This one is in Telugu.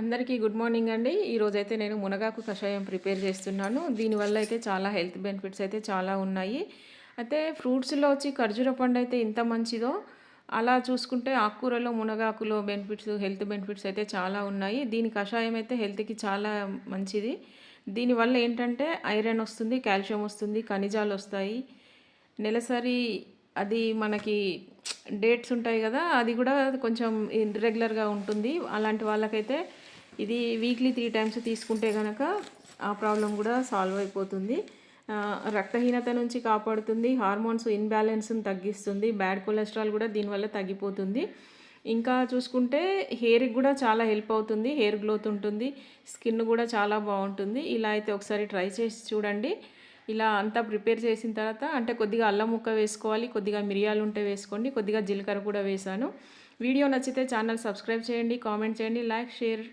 అందరికీ గుడ్ మార్నింగ్ అండి. ఈరోజైతే నేను మునగాకు కషాయం ప్రిపేర్ చేస్తున్నాను. దీనివల్ల అయితే చాలా హెల్త్ బెనిఫిట్స్ అయితే చాలా ఉన్నాయి. అయితే ఫ్రూట్స్లో వచ్చి ఖర్జూర పండు అయితే ఇంత మంచిదో అలా చూసుకుంటే ఆకుకూరలో మునగాకులో బెనిఫిట్స్ హెల్త్ బెనిఫిట్స్ అయితే చాలా ఉన్నాయి. దీని కషాయం అయితే హెల్త్కి చాలా మంచిది. దీనివల్ల ఏంటంటే ఐరన్ వస్తుంది కాల్షియం వస్తుంది ఖనిజాలు వస్తాయి. నెలసరి అది మనకి డేట్స్ ఉంటాయి కదా అది కూడా కొంచెం ఇర్రెగ్యులర్గా ఉంటుంది. అలాంటి వాళ్ళకైతే ఇది వీక్లీ త్రీ టైమ్స్ తీసుకుంటే కనుక ఆ ప్రాబ్లం కూడా సాల్వ్ అయిపోతుంది. రక్తహీనత నుంచి కాపాడుతుంది హార్మోన్స్ ఇన్బ్యాలెన్స్ని తగ్గిస్తుంది బ్యాడ్ కొలెస్ట్రాల్ కూడా దీనివల్ల తగ్గిపోతుంది. ఇంకా చూసుకుంటే హెయిర్కి కూడా చాలా హెల్ప్ అవుతుంది హెయిర్ గ్లోత్ ఉంటుంది స్కిన్ కూడా చాలా బాగుంటుంది. ఇలా అయితే ఒకసారి ట్రై చేసి చూడండి. ఇలా అంతా ప్రిపేర్ చేసిన తర్వాత అంటే కొద్దిగా అల్లం ముక్క వేసుకోవాలి కొద్దిగా మిరియాలు ఉంటే వేసుకోండి కొద్దిగా జీలకర్ర కూడా వేసాను. వీడియో నచ్చితే ఛానల్ సబ్స్క్రైబ్ చేయండి కామెంట్ చేయండి లైక్ షేర్.